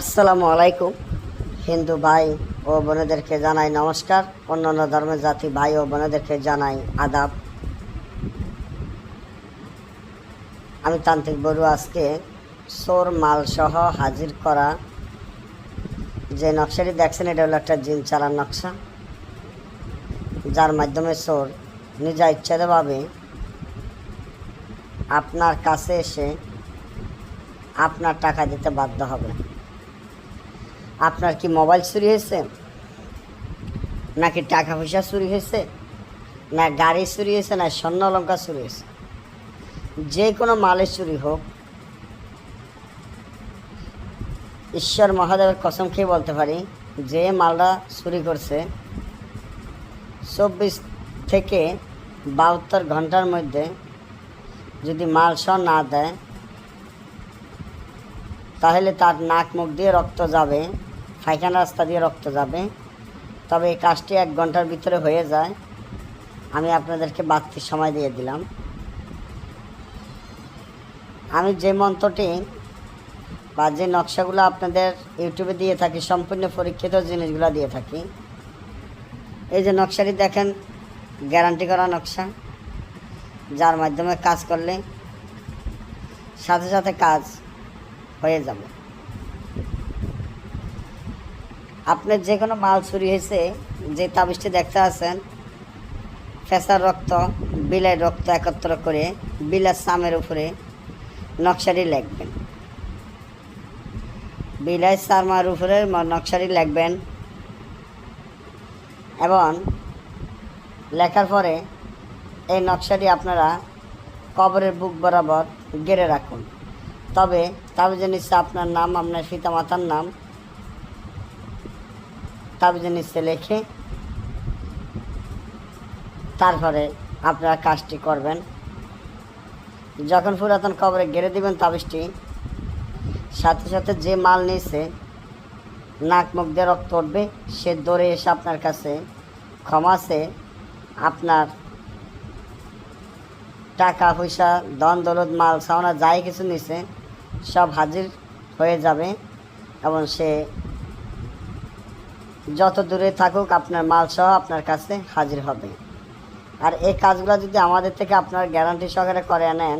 আসসালামু আলাইকুম। হিন্দু ভাই ও বোনেদেরকে জানাই নমস্কার। অন্যান্য ধর্মের জাতি ভাই ও বোনেদেরকে জানাই আদাব। আমি তান্ত্রিক বড়ু আজকে সোর মাল সহ হাজির করা যে নকশাটি দেখছেন, এটা হলো একটা জিন চালার নকশা। যার মাধ্যমে সোর নিজা ইচ্ছাতভাবে আপনার কাছে এসে আপনার টাকা দিতে বাধ্য হবে। আপনার কি মোবাইল চুরি হয়েছে? নাকি টাকা পয়সা চুরি হয়েছে? না গাড়ি চুরি হয়েছে, না স্বর্ণ অলঙ্কার চুরি হয়েছে? যে কোনো মালের চুরি হোক, ঈশ্বর মহাদেবের কসম খেয়ে বলতে পারি, যে মালটা চুরি করছে, চব্বিশ থেকে বাহাত্তর ঘণ্টার মধ্যে যদি মাল সহ না দেয়, তাহলে তার নাক মুখ দিয়ে রক্ত যাবে। পায়খানা রাস্তা দিয়ে রক্ত যাবে। তবে এই কাজটি এক ঘণ্টার ভিতরে হয়ে যায়। আমি আপনাদেরকে বাড়তি সময় দিয়ে দিলাম। আমি যে মন্ত্রটি বা যে নকশাগুলো আপনাদের ইউটিউবে দিয়ে থাকি, সম্পূর্ণ পরীক্ষিত জিনিসগুলো দিয়ে থাকি, এই যে নকশাটি দেখেন, গ্যারান্টি করা নকশা, যার মাধ্যমে কাজ করলে সাথে সাথে কাজ হয়ে যাবে। আপনার যে কোনো মাল চুরি হয়েছে, যে তাবিজটি দেখতে আছেন, ফেসার রক্ত, বিলের রক্ত একত্র করে বিলের সামের উপরে নকশাটি লিখবেন। বিলাই সারমার উপরে নকশাটি লিখবেন এবং লেখার পরে এই নকশাটি আপনারা কবরের বুক বরাবর গেড়ে রাখুন। তবে তাবিজের নিচে আপনার নাম, আপনার পিতামাতার নাম তাবিজের নিচে লেখে তারপরে আপনারা কাজটি করবেন। যখন পুরাতন কবরে গেড়ে দিবেন তাবিজটি, সাথে সাথে যে মাল নিয়েছে, নাক মুখ দিয়ে রক্ত উঠবে, সে দৌড়ে এসে আপনার কাছে ক্ষমাসে আপনার টাকা, পয়সা দন দৌলত, মাল সাওনা যাই কিছু নিছে, সব হাজির হয়ে যাবে এবং সে যত দূরে থাকুক আপনার মাল সহ আপনার কাছে হাজির হবে। আর এই কাজগুলো যদি আমাদের থেকে আপনার গ্যারান্টি সহকারে করে নেন,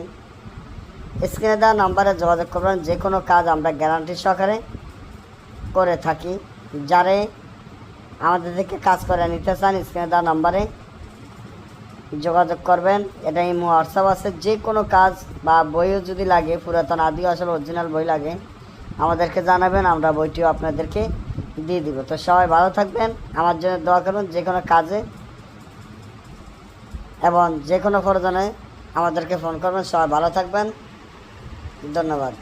স্ক্রিনে দেওয়া নম্বরে যোগাযোগ করবেন যে কোনো কাজ আমরা গ্যারান্টি সহকারে করে থাকি। যারে আমাদের থেকে কাজ করে নিতে চান, স্ক্রিনে দেওয়া নম্বরে যোগাযোগ করবেন। এটা ইমো হোয়াটসঅ্যাপ আছে যে কোনো কাজ বা বইও যদি লাগে, পুরাতন আদি আসলে অরিজিনাল বই লাগে, আমাদেরকে জানাবেন, আমরা বইটিও আপনাদেরকে দিয়ে দিব। তো সবাই ভালো থাকবেন, আমার জন্য দোয়া করুন যে কোনো কাজে এবং যে কোনো প্রয়োজনে আমাদেরকে ফোন করবেন, সবাই ভালো থাকবেন। ধন্যবাদ।